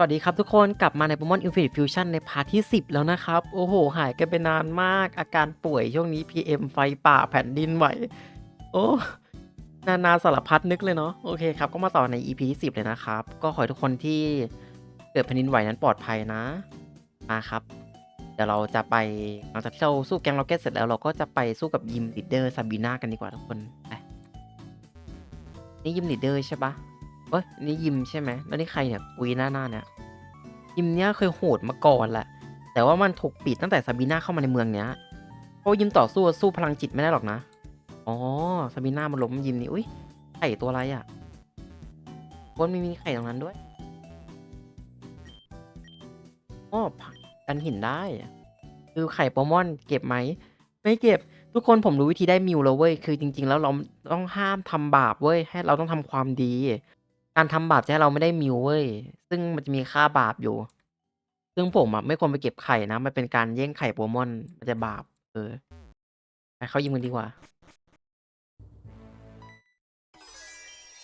สวัสดีครับทุกคนกลับมาใน Pokemon Infinite Fusion ในพาร์ทที่ 10 แล้วนะครับ โอ้โห หายกันไปนานมาก อาการป่วยช่วงนี้ PM ไฟป่าแผ่นดินไหว โอ้ นานาสารพัดนึกเลยเนาะโอเคครับ ก็มาต่อใน EP ที่ 10 เลยนะครับ ก็ขอให้ทุกคนที่เกิดแผ่นดินไหวนั้นปลอดภัยนะมาครับ เดี๋ยวเราจะไปหลังจากที่เราสู้แกงล็อกเก็ตเสร็จแล้วเราก็จะไปสู้กับยิมลีดเดอร์ซาบีนากันดีกว่าทุกคนไปนี่ยิมลีดเดอร์ใช่ปะ เอ้ยนี่ยิมใช่ไหมแล้วนี่ใครเนี่ยปุยหน้าหน้าเนี่ยยิมเนี้ยเคยโหดมาก่อนแหละ แต่ว่ามันถูกปิดตั้งแต่ซาบีน่าเข้ามาในเมืองเนี้ยเพราะยิมต่อสู้สู้พลังจิตไม่ได้หรอกนะ อ๋อซาบีน่ามันล้มยิมนี่ อุ้ยไข่ตัวอะไรอะบนมีมีไข่ตรงนั้นด้วยอ๋อผักกันหินได้อะคือไข่โปมอนเก็บไหม ไม่เก็บ ทุกคนผมรู้วิธีได้มิวแล้วเว้ย คือจริง ๆ แล้วเราต้องห้ามทำบาปเว้ย ให้เราต้องทำความดี การทำบาปจะให้เราไม่ได้มิวเว้ย ซึ่งมันจะมีค่าบาปอยู่ ซึ่งผมอะไม่ควรไปเก็บไข่นะ มันเป็นการแย่งไข่โปเกมอน มันจะบาป เออไปเข้ายิมกันดีกว่า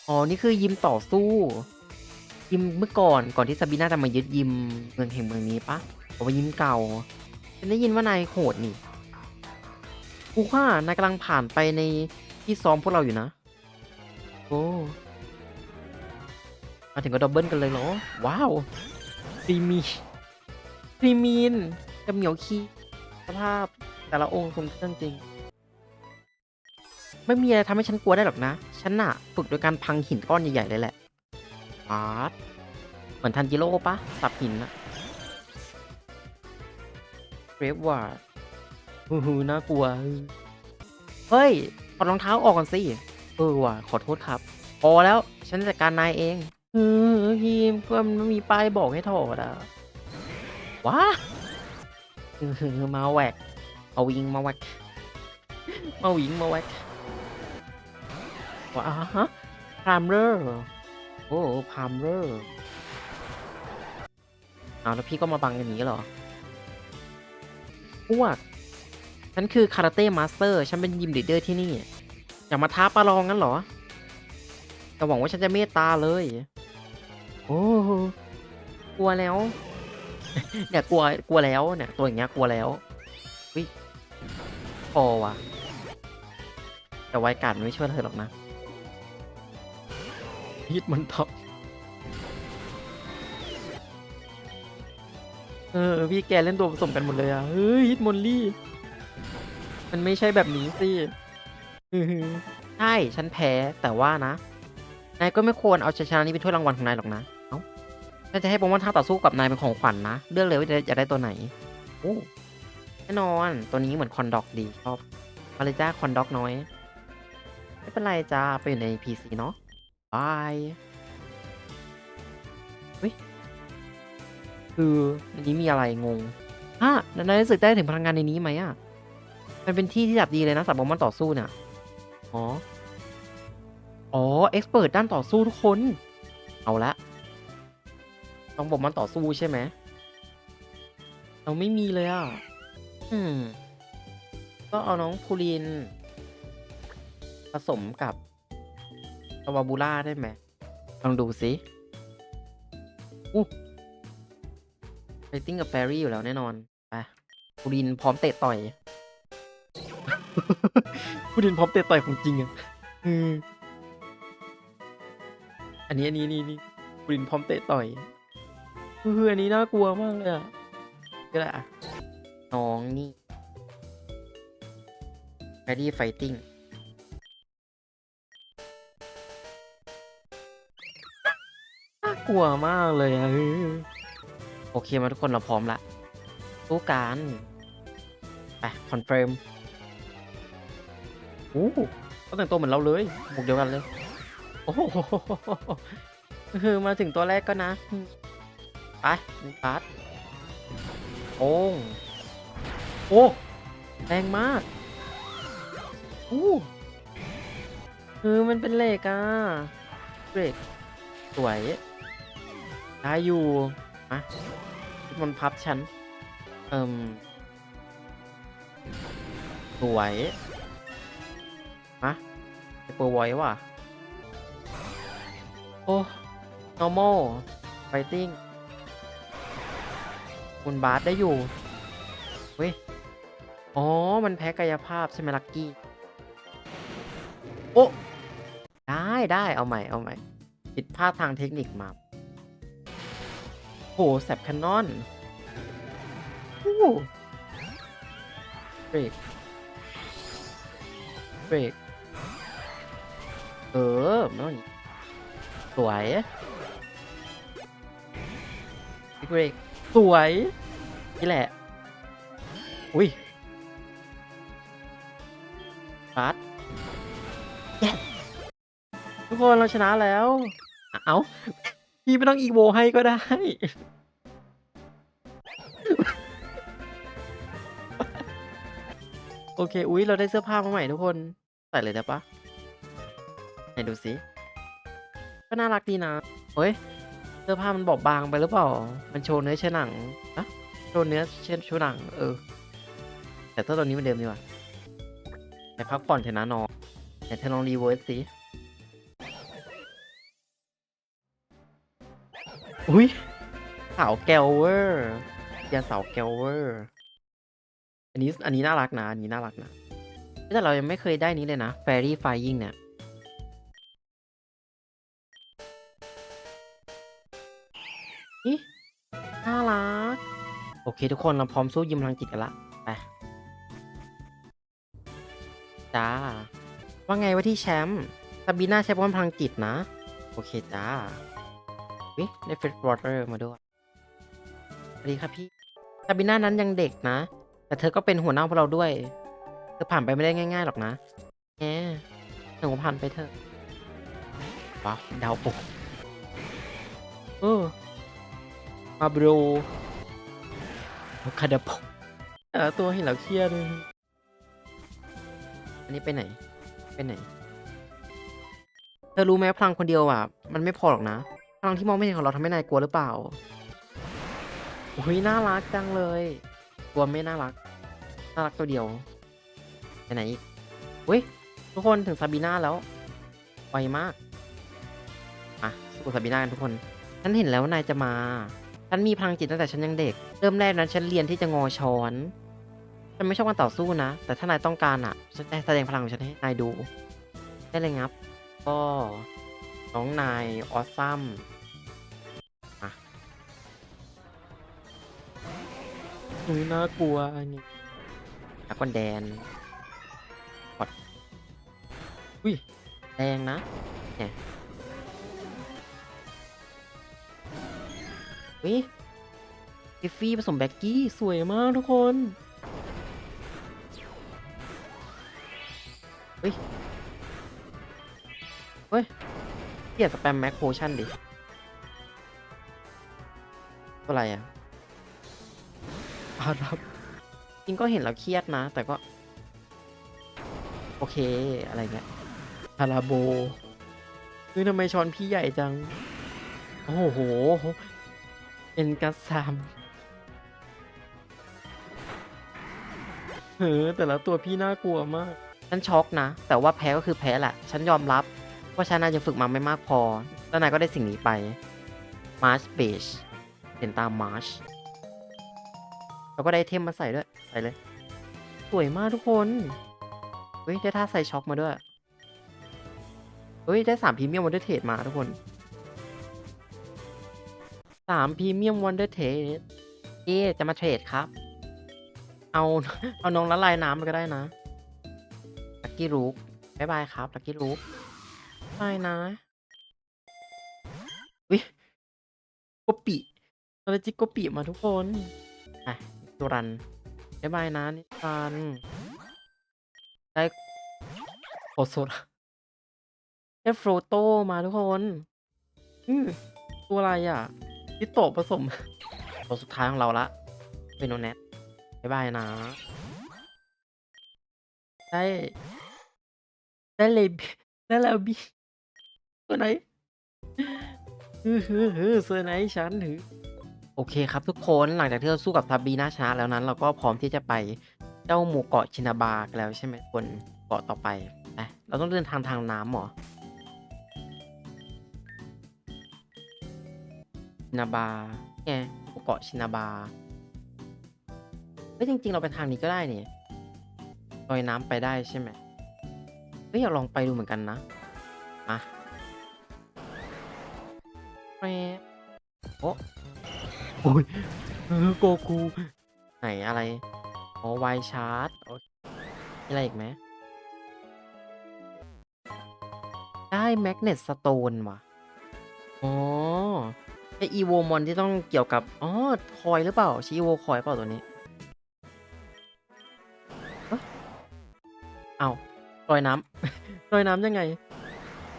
อ๋อ นี่คือยิมต่อสู้ ยิมเมื่อก่อน ก่อนที่ซาบีน่าจะมายึดยิมเมืองแห่งเมืองนี้ปะผมว่ายิมเก่าฉันได้ยินว่านายโหดนี่กูว่านายกำลังผ่านไปในที่ซ้อมพวกเราอยู่นะ โอ้ มาถึงก็ดับเบิลกันเลยเหรอ ว้าวพรีมีพรีมีนกับเหมียวคีสภาพแต่ละองค์ทรงเครื่องจริง ไม่มีอะไรทำให้ฉันกลัวได้หรอกนะ ฉันน่ะ ฝึกโดยการพังหินก้อนใหญ่ๆเลยแหละปาดเหมือนทันจิโร่ปะสับหินอะเรฟวาร์ดฮูฮูน่ากลัว เฮ้ยถอดรองเท้าออกก่อนสิ เออว่ะขอโทษครับ พอแล้ว ฉันจัดการนายเอง เออพีมเพื่อนมันมีป้ายบอกให้ถอดอะว้าเออมาแหวกเอาวิงมาแหวกมาวิงมาแหวกว้าฮะพามเรอร์โอ้พามเรอร์เอาแล้วพี่ก็มาบังอย่างนี้เหรอพวกฉันคือคาราเต้มาสเตอร์ฉันเป็นยิมลีดเดอร์ที่นี่ อย่ามาท้าประลองงั้นเหรอแต่หวังว่าฉันจะเมตตาเลย โอ้กลัวแล้ว เนี่ยกลัวกลัวแล้วเนี่ยตัวอย่างเงี้ยกลัวแล้ววิพอว่ะ แต่ไวการดมันไม่ช่วยเธอหรอกนะฮิตมันท็อปเออพี่แกเล่นตัวผสมกันหมดเลยอะเฮ้ยฮิตมอนลี่ มันไม่ใช่แบบนี้สิอื้อหือใช่ฉันแพ้แต่ว่านะนายก็ไม่ควรเอาชัยชนะนี้เป็นถ้วยรางวัลของนายหรอกนะ เอ้าฉันจะให้โปรโมชั่นต่อสู้กับนายเป็นของขวัญนะ เลือกเลยว่าจะจะได้ตัวไหนโอ้แน่นอนตัวนี้เหมือนคอนด็อกดีชอบมาเลยจ้าคอนด็อกน้อย ไม่เป็นไรจ้าไปอยู่ใน PC เนาะบายเฮ้ยคืออันนี้มีอะไรงงฮะนายรู้สึกได้ถึงพลังงานในนี้ไหมอะมันเป็นที่ที่แบบดีเลยนะสำหรับโปเกมอนต่อสู้เนี่ย อ๋อ อ๋อ เอ็กซ์เปิดด้านต่อสู้ทุกคน เอาละ ต้องโปเกมอนต่อสู้ใช่ไหมเราไม่มีเลยอะ อืม ก็เอาน้องพูลิน ผสมกับตาวาบูล่าได้ไหมลองดูสิอู้ไฟติ้งกับแฟรี่อยู่แล้วแน่นอน ไปพูลินพร้อมเตะต่อยพูดินพร้อมเตะต่อยของจริงอะเอออันนี้อันนี้นี่นี่พูดินพร้อมเตะต่อย เอออันนี้น่ากลัวมากเลยอะก็ได้อะน้องนี่ Ready Fighting น่ากลัวมากเลยอะเออโอเคมาทุกคนเราพร้อมละสู้กันไปคอนเฟิร์มโอ้เขาแต่งตัวเหมือนเราเลยหมวกเดียวกันเลย โอ้โหคือมาถึงตัวแรกก็นะ ไปมีพาร์ทโอ้งโอ้แรงมากโอ้คือมันเป็นเหล็กอะเหล็กสวยได้อยู่มามันพับฉันเอิ่มสวยฮะไอเปอร์ไวว่ะ โอ้ normal fighting คุณบาสได้อยู่ เฮ้ย อ๋อ มันแพ้กายภาพใช่ไหมลักกี้ โอ้ ได้ได้เอาใหม่เอาใหม่ผิดพลาดทางเทคนิคมาโหแสบแคนนอนโอ้เบรกเบรกเออมันต้องสวยบิ๊กเบรก สวย นี่แหละ อุ้ยบัส yes ทุกคนเราชนะแล้ว เอาพี่ไม่ต้องอีโวให้ก็ได้โอเค อุ๊ยเราได้เสื้อผ้ามาใหม่ทุกคน ใส่เลยได้ปะไหนดูสิ ก็น่ารักดีนะ เฮ้ย เสื้อผ้ามันบอบบางไปหรือเปล่า มันโชว์เนื้อเชื้อหนังอะโชว์เนื้อเชื้อชูหนัง เออ แต่เสื้อตัวนี้มันเดิมดีกว่าแต่พักผ่อนเถอะนะน้องแต่เธอลองรีเวิร์สสิ อุ้ยสาวแกลเวอร์ยาสาวแกลเวอร์ อันนี้ อันนี้น่ารักนะ อันนี้น่ารักนะ แต่เรายังไม่เคยได้นี้เลยนะ Fairy Flying เนี่ย โอเคทุกคนเราพร้อมสู้ยิมพลังจิตกันละไปจ้า ว่าไงว่าที่แชมป์ซาบีน่าใช้ป้อมพลังจิตนะ โอเคจ้าวิได้เฟรชวอเตอร์มาด้วยสวัสดีครับพี่ซาบิน่านั้นยังเด็กนะ แต่เธอก็เป็นหัวหน้าพวกเราด้วย เธอผ่านไปไม่ได้ง่ายๆหรอกนะแหมหนูผ่านไปเถอะว้าวดาวปกเออมาบร คาดาปกแต่ละตัวเห็นแล้วเครียดเลยอันนี้ไปไหน ไปไหน เธอรู้ไหมพลังคนเดียวอะ มันไม่พอหรอกนะ พลังที่มองไม่เห็นของเราทำให้นายกลัวหรือเปล่าอุ้ยน่ารักจังเลย กลัวไม่น่ารัก น่ารักตัวเดียว ไปไหนอีกอุ้ยทุกคนถึงซาบีน่าแล้วไวมาก อะสู้กับซาบีน่ากันทุกคน ฉันเห็นแล้วนายจะมา ฉันมีพลังจิตตั้งแต่ฉันยังเด็ก เริ่มแรกนั้นฉันเรียนที่จะงอช้อน ฉันไม่ชอบการต่อสู้นะ แต่ถ้านายต้องการอะ ฉันจะแสดงพลังของฉันให้นายดู ได้เลยงับ ก็น้องนายออสซัมอะอุ้ยน่ากลัวอันนี้ดากอนแดนกดอุ้ยแรงนะเนี่ย อุ้ยกิฟฟี่ผสมแบ็กกี้ สวยมากทุกคน เฮ้ย เฮ้ยเกลียดสแปมแม็กโพชั่นดิตัวอะไรอะอารับจริงก็เห็นแล้วเครียดนะ แต่ก็ โอเค อะไรเงี้ยฮาราโบเฮ้ยทำไมช้อนพี่ใหญ่จัง โอ้โห เป็นกัสซามเฮ้อแต่ละตัวพี่น่ากลัวมาก ฉันช็อกนะ แต่ว่าแพ้ก็คือแพ้แหละ ฉันยอมรับว่าฉันน่าจะฝึกมาไม่มากพอ แล้วนายก็ได้สิ่งนี้ไป March Beige เห็นตาม March แล้วก็ได้ไอเทมมาใส่ด้วย ใส่เลย สวยมากทุกคน เฮ้ย ได้ท่าใส่ช็อคมาด้วย เฮ้ย ได้สามพรีเมียมวันเดอร์เทรดมาทุกคน สามพรีเมียมวันเดอร์เทรดเอ๊จะมาเทรดครับ เอาเอาน้องละลายน้ำไปก็ได้นะลักกี้รูกบายบายครับลักกี้รูกไม่นะวิโกปิตอนจิโกปิมาทุกคน อะตัวรันบายบายนะนิรันได้โอโซดได้โฟโต้มาทุกคน อืมตัวอะไรอะ ที่โตะผสมตัวสุดท้ายของเราละเป็นโนแนทบ๊ายบายนะ ได้ ได้เลยได้แล้วบีเซอร์ไนท์ฮือฮือฮือเซอร์ไนท์ฉันหือโอเคครับทุกคนหลังจากที่เราสู้กับทาบีน่าชนะแล้วนั้น เราก็พร้อมที่จะไปเจ้าหมู่เกาะชินาบากแล้วใช่ไหมคนเกาะต่อไป เราต้องเดินทางทางน้ำหรอ นาบาไงภูเกาะชินาบาเฮ้ยจริง ๆ เราไปทางนี้ก็ได้เนี่ยลอยน้ำไปได้ใช่ไหมเฮ้ยอยากลองไปดูเหมือนกันนะ มาแปบโอ้โอ้ยโกคูไหนอะไรอ๋อไวชาร์จโอเคมีอะไรอีกไหมได้แมกเนตสโตนว่ะ อ๋อ ไออีโวมอนที่ต้องเกี่ยวกับ อ๋อ คอยหรือเปล่าชีอีโวคอยเปล่าตัวนี้ เอาลอยน้ำ ลอยน้ำยังไง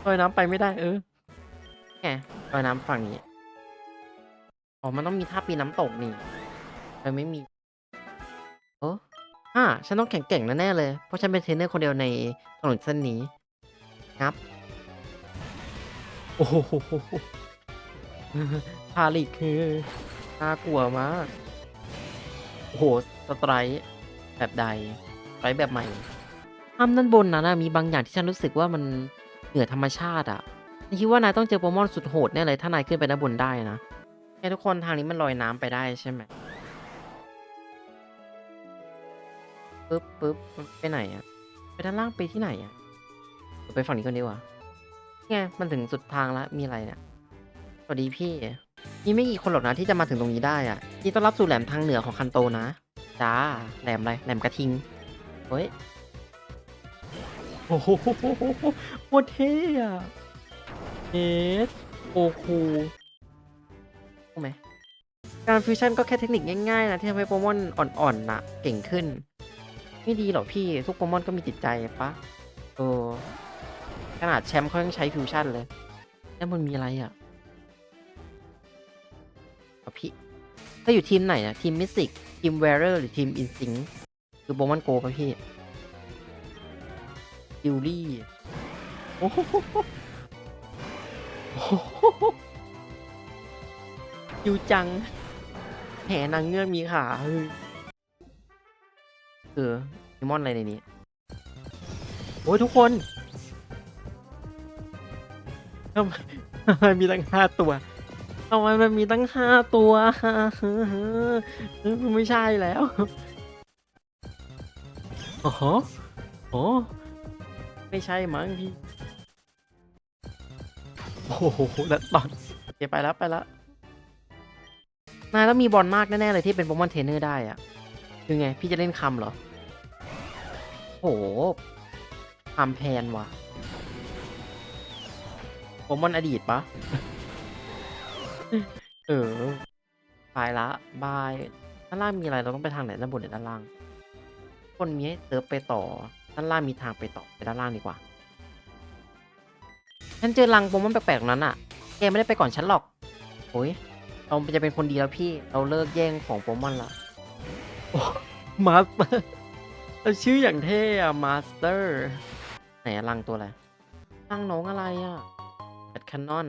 ลอยน้ำไปไม่ได้ เออไงลอยน้ำฝั่งนี้ อ๋อ มันต้องมีท่าปีน้ำตกนี่มันไม่มีเอออ่าฉันต้องแข็งแก่งแน่เลย เพราะฉันเป็นเทรนเนอร์คนเดียวในถนนเส้นนี้งับ โอ้โห พาลิกคือน่ากลัวมากโอ้โหสไตร์แบบใดสไตร์แบบใหม่ถ้ำด้านบนนั้นะมีบางอย่างที่ฉันรู้สึกว่ามันเหนือธรรมชาติอะฉันคิดว่านายต้องเจอโปเกมอนสุดโหดแน่เลยถ้านายขึ้นไปด้านบนได้นะไอ้ทุกคนทางนี้มันลอยน้ำไปได้ใช่ไหมปึ๊บปึ๊บมันไปไหนอะ ไปด้านล่างไปที่ไหนอะ ไปฝั่งนี้ก่อนดีกว่าไงมันถึงสุดทางแล้วมีอะไรเนี่ย สวัสดีพี่ มีไม่กี่คนหรอกนะที่จะมาถึงตรงนี้ได้อะยินดีต้อนรับสู่แหลมทางเหนือของคันโตนะ จ้า แหลมอะไร แหลมกระทิง เฮ้ย โอ้โหโคตรเท่อะเอสโอคูรู้ไหมการฟิวชั่นก็แค่เทคนิคง่ายๆนะ ที่ทำให้โปเกมอนอ่อนๆนะเก่งขึ้น ไม่ดีหรอกพี่ ทุกโปเกมอนก็มีจิตใจปะเออขนาดแชมป์เขายังใช้ฟิวชั่นเลย แล้วมันมีอะไรอะ อาพี่ถ้าอยู่ทีมไหนนะทีมมิสิกทีมเวเรอร์หรือทีมอินซิงคือโบมันโกป่ะพี่ดิวลี่โอ้โหโอ้โหดิวจังแหนางเงือกมีขาเฮ้ยเออมีมอนอะไรในนี้ โอ้ยทุกคนทำไมมีตั้งห้าตัวำไมมันมีตั้งห้าตัวไม่ใช่แล้วอ๋อโอ้ไม่ใช่มั้งพี่ โอ้โหแล้วตอนโอเคไปแล้วไปแล้วนายต้องมีบอลมากแน่ ๆ เลยที่เป็นโปเกมอนเทรนเนอร์ได้อะคือไง พี่จะเล่นคำเหรอ โหคำแพนว่ะโปเกมอนอดีตปะ เออตายละบายด้านล่างมีอะไรเราต้องไปทางไหนด้านบนหรือด้านล่าง คนมีให้เซิร์ฟไปต่อ ด้านล่างมีทางไปต่อไปด้านล่างดีกว่า ฉันเจอรังโปเกมอนแปลกๆตรงนั้นอะ แกไม่ได้ไปก่อนฉันหรอกโอ้ยเราจะเป็นคนดีแล้วพี่ เราเลิกแย่งของโปเกมอนละโอ้มาสเตอร์ชื่ออย่างเท่อะมาสเตอร์ ไหนอะรังตัวอะไรรังน้องอะไรอะแบทแคนนอน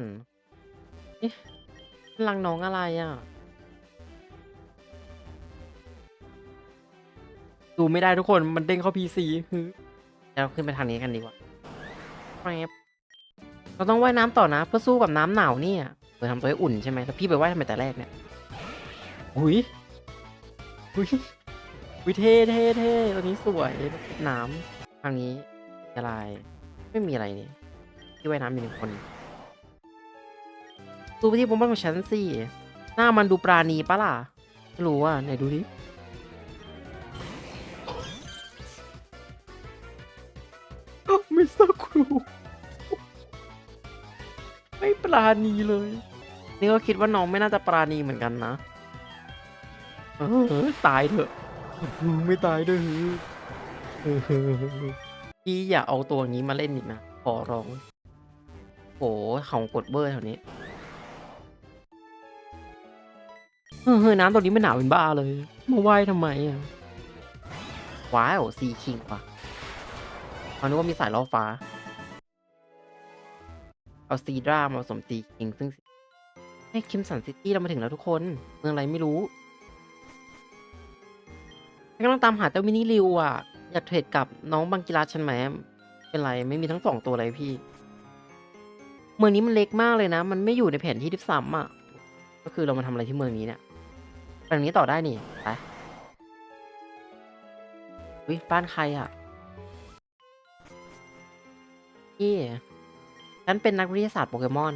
เอ๊ะลังน้องอะไรอะ ดูไม่ได้ทุกคนมันเด้งเข้า PC ฮึเราขึ้นไปทางนี้กันดีกว่าแป๊บเราต้องว่ายน้ำต่อนะ เพื่อสู้กับน้ำหนาวเนี่ยเพื่อทำตัวให้อุ่นใช่ไหมแล้วพี่ไปว่ายทำไมแต่แรกเนี่ยอุ้ยอุ้ยอุ้ยเท่เท่เท่ตัวนี้สวยน้ำทางนี้อะไร ไม่มีอะไรนี่ที่ว่ายน้ำมีหนึ่งคน ดูไปที่โปเกมอนของฉันสิหน้ามันดูปราณีปะล่ะไม่รู้อะไหนดูดิมิสเตอร์ครูไม่ปราณีเลย นี่ก็คิดว่าน้องไม่น่าจะปราณีเหมือนกันนะเออตายเถอะ ไม่ตายเด้อพี่อย่าเอาตัวนี้มาเล่นอีกนะ ขอร้อง โหของกดเบอร์แถวนี้ เออน้ำตรงนี้ไม่หนาวเป็นบ้าเลย มาว่ายทำไมอะ ว้าวซีคิงว่ะเอานึกว่ามีสายล่อฟ้า เอาซีดรามาผสมซีคิง ซึ่งให้คิมสันซิตี้เรามาถึงแล้วทุกคน เมืองอะไรไม่รู้กำลังตามหาเจ้ามินิริวอะ อยากเทรดกับน้องบังกิรัสฉันไหมเป็นไรไม่มีทั้งสองตัวเลยพี่ เมืองนี้มันเล็กมากเลยนะ มันไม่อยู่ในแผนที่ที่ซ้ำอะ ก็คือเรามาทำอะไรที่เมืองนี้เนี่ย แบบนี้ต่อได้นี่ไปอุ๊ยบ้านใครอะพี่ฉันเป็นนักวิทยาศาสตร์โปเกมอน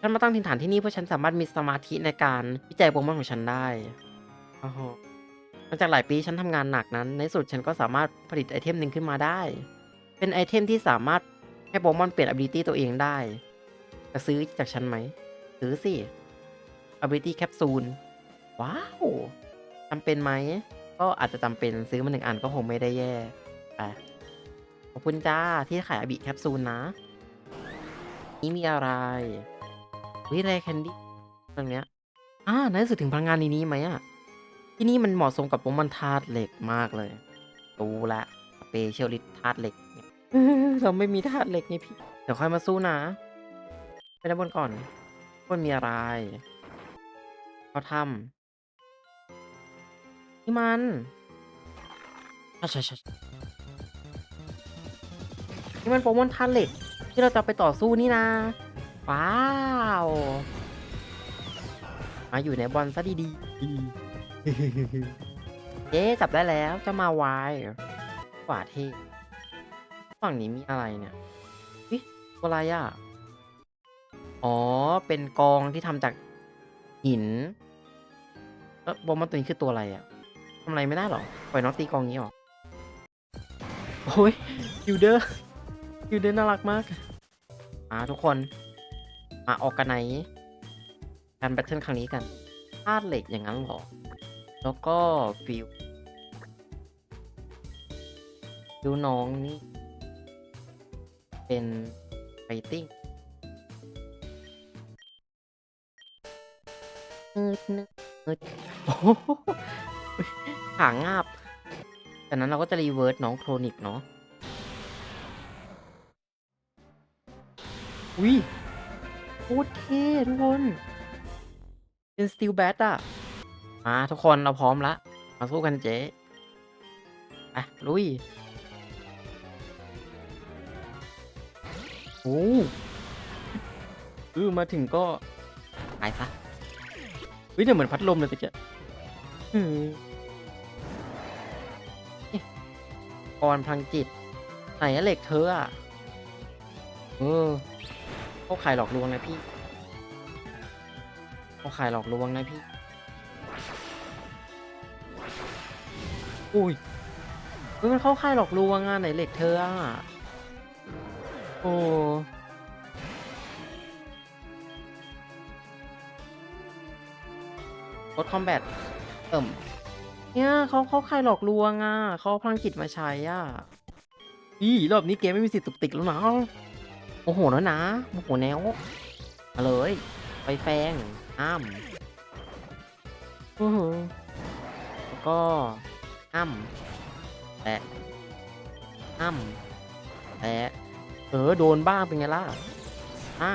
ฉันมาตั้งถิ่นฐานที่นี่เพื่อฉันสามารถมีสมาธิในการวิจัยโปเกมอนของฉันได้โอ้โหหลังจากหลายปีฉันทำงานหนักนั้น ในสุดฉันก็สามารถผลิตไอเทมหนึ่งขึ้นมาได้ เป็นไอเทมที่สามารถให้โปเกมอนเปลี่ยน ability ตัวเองได้ จะซื้อจากฉันไหม ซื้อสิ ability capsule ว้าวจำเป็นไหม ก็อาจจะจำเป็นซื้อมาหนึ่งอันก็คงไม่ได้แย่ไปขอบคุณจ้าที่ขายอบิแคปซูลนะ นี่มีอะไร วิไรแคนดี้ตรงเนี้ยอ่าในที่สุดถึงพลังงานในนี้ไหมอะ ที่นี่มันเหมาะสมกับโปมันธาตุเหล็กมากเลยดูละสเปเชียลิสธาตุเหล็กเนี่ยเราไม่มีธาตุเหล็กนี่พี่ เดี๋ยวค่อยมาสู้นะ ไปด้านบนก่อนบนมีอะไร เขาทำ นี่มันใช่ใช่ใช่นี่มันโปเกมอนธาตุเหล็กที่เราจะไปต่อสู้นี่นะ ว้าว มาอยู่ในบอลซะดีๆเจ๊จับได้แล้วเจะมาวายกว่าเท่ฝั่งนี้มีอะไรเนี่ยวิตัวอะไรอะ อ๋อ เป็นกองที่ทำจากหิน เออบอมมันตัวนี้คือตัวอะไรอะ ทำอะไรไม่ได้หรอ ปล่อยน้องตีกองนี้หรอ โอ้ยยูเดอร์ยูเดอร์น่ารักมากอ่าทุกคน มาออกกันไหนการแบทเทิลครั้งนี้กันธาตุเหล็กอย่างนั้นเหรอ แล้วก็ฟิวฟิวน้องนี่ เป็นไฟติ้งนืดนืดนืดโอ้โหางงาบจากนั้นเราก็จะรีเวิร์สน้องโครนิกเนาะอุ้ยโคตรเท่ทุกคน เป็นสติลแบทอะมาทุกคนเราพร้อมละ มาสู้กันเจ๊ไปลุยโอ้เออมาถึงก็ตายซะเฮ้ยเนี่ยเหมือนพัดลมเลยตะเกียบ รพลังจิต ไหนอะเหล็กเธออะเออเขาขายหลอกลวงนะพี่เขาขายหลอกลวงนะพี่ อุ้ยมันเข้าค่ายหลอกลวงอะไหนเหล็กเธออะ โอ้รถคอมแบทเอิ่ม เนี่ยเขาเขาใครหลอกลวงอะเขาเอาพลังจิตมาใช้อะอีรอบนี้เกมไม่มีสิทธิ์ตุกติกแล้วนะโอ้โหแล้วนะโอ้โหแนวมาเลยไปแฟงอ้ามโอ้โหแล้วก็อ้ามแตะอ้ามแตะเออโดนบ้างเป็นไงล่ะอ่า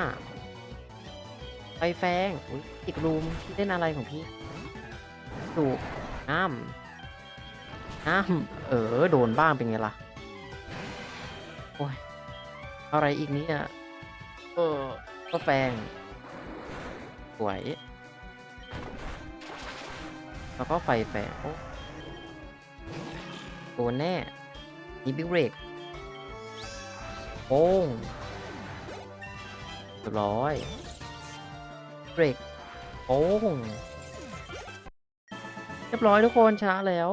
ไปแฟงอุ๊ยอีกรูมพี่เล่นอะไรของพี่ ถูกน้ำน้ำเออ โดนบ้างเป็นไงล่ะ โอ้ย อะไรอีกเนี่ยเออก็แฟง สวย แล้วก็ไฟแฟงโดนแน่นี่บิ๊กเรกโป้งเรียบร้อย เบรกโป้ง เรียบร้อยทุกคนชนะแล้ว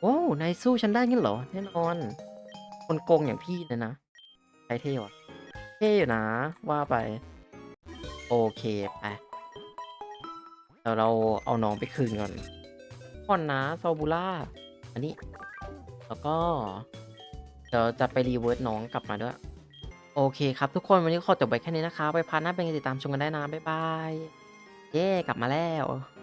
โอ้นายสู้ฉันได้งี้เหรอ แน่นอน คนโกงอย่างพี่เนยนะใช้เท่วะเท่อยู่นะ ว่าไป โอเคไปเดี๋ยวเราเอาน้องไปคืนก่อนก่อนนะซาบูล่า อันนี้ แล้วก็ เดี๋ยวจะไปรีเวิร์สน้องกลับมาด้วย โอเคครับทุกคนวันนี้ขอจบไปแค่นี้นะคะ ไปพาร์ทหน้าเป็นไงติดตามชมกันได้นะ บ๊ายบาย เย้ กลับมาแล้ว